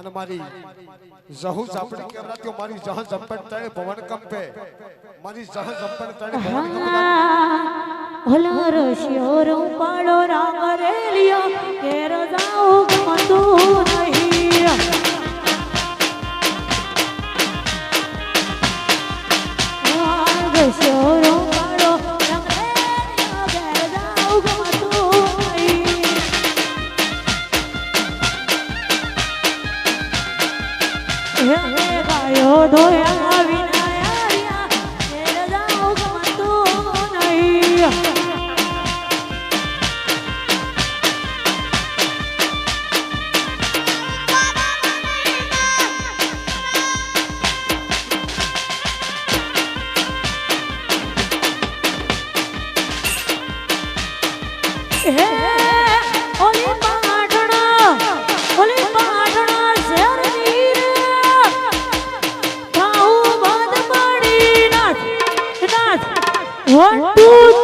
અને મારી જહુ ઝાપડી કેવરાત્યો મારી જહ ઝપટ તણે ભવન કંપે મારી જહ ઝપટ તણે ભવન કંપે ઓલો રશિયો રૂપાળો રામ રેલિયો કેરો જાઉ ગમતું দয়া One, two,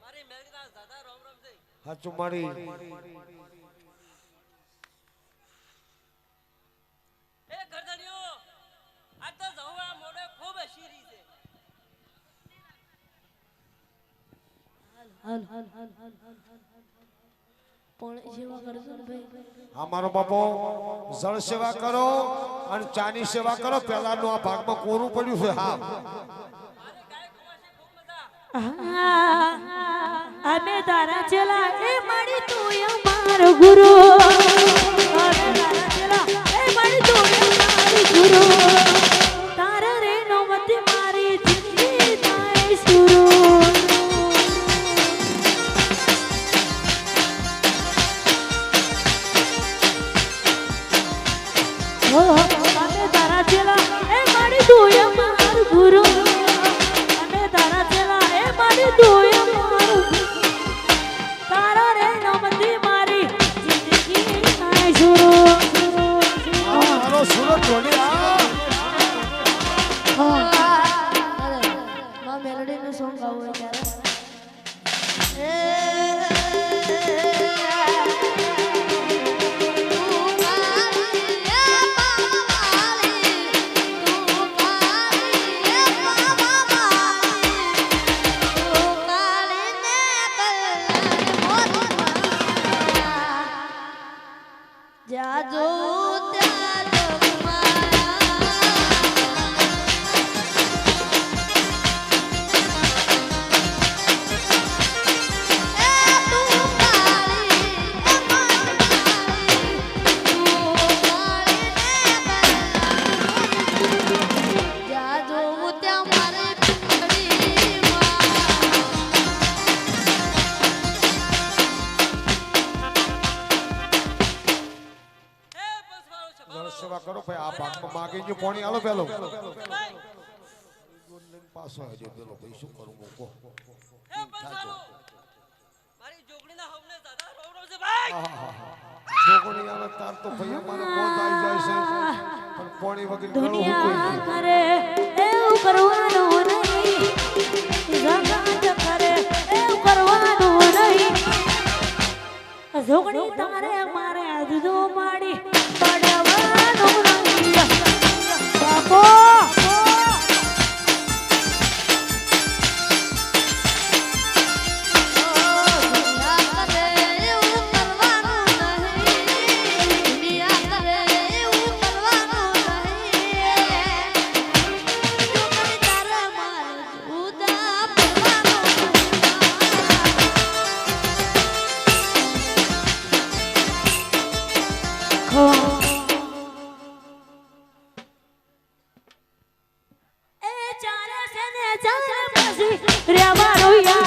મારી મેલડીના દાદા રોમ રોમજી હાચું મારી એ ગરદણીઓ આ તો જવા મોડે ખૂબ શીરી છે હલ પણ કરજો ને ભાઈ આ મારો બાપો જળ સેવા કરો અને ચાની સેવા કરો. પહેલાનું આ ભાગમાં કોરું પડ્યું છે હા. મારે અમે તારા ચલા એ મારી તું અમારો ગુરુ. અમે તારા ચલા એ મારી તું અમારી ગુરુ. 家族。જળ સેવા કરો ભાઈ આ ભાગમાં માગી જો પાણી આલો પેલો. પાછો આવજો પેલો ભાઈ શું કરું હું એ પંચવાળો મારી જોગણીના હવને દાદા રોમ રોમજી ભાઈ. જોગણી આવે તાર તો ભાઈ અમારે મોત આવી જાય છે. પણ પાણી વગર દુનિયા કરે એવું કરવાનું નહીં. જગત કરે એવું કરવાનું નહીં. જોગણી તારે મારે. માડી બાપો Ramaro ya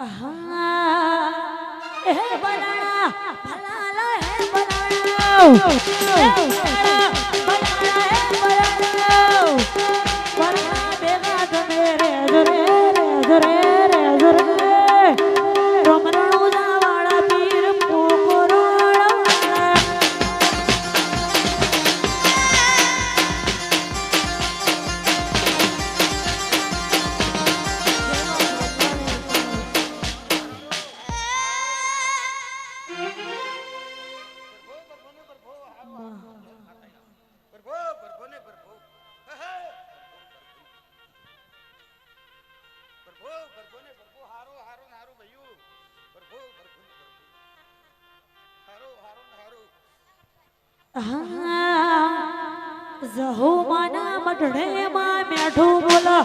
હે બનાણા ભલાલા હે બનાણા જહો માના મઢડે માં મેઠું બોલો.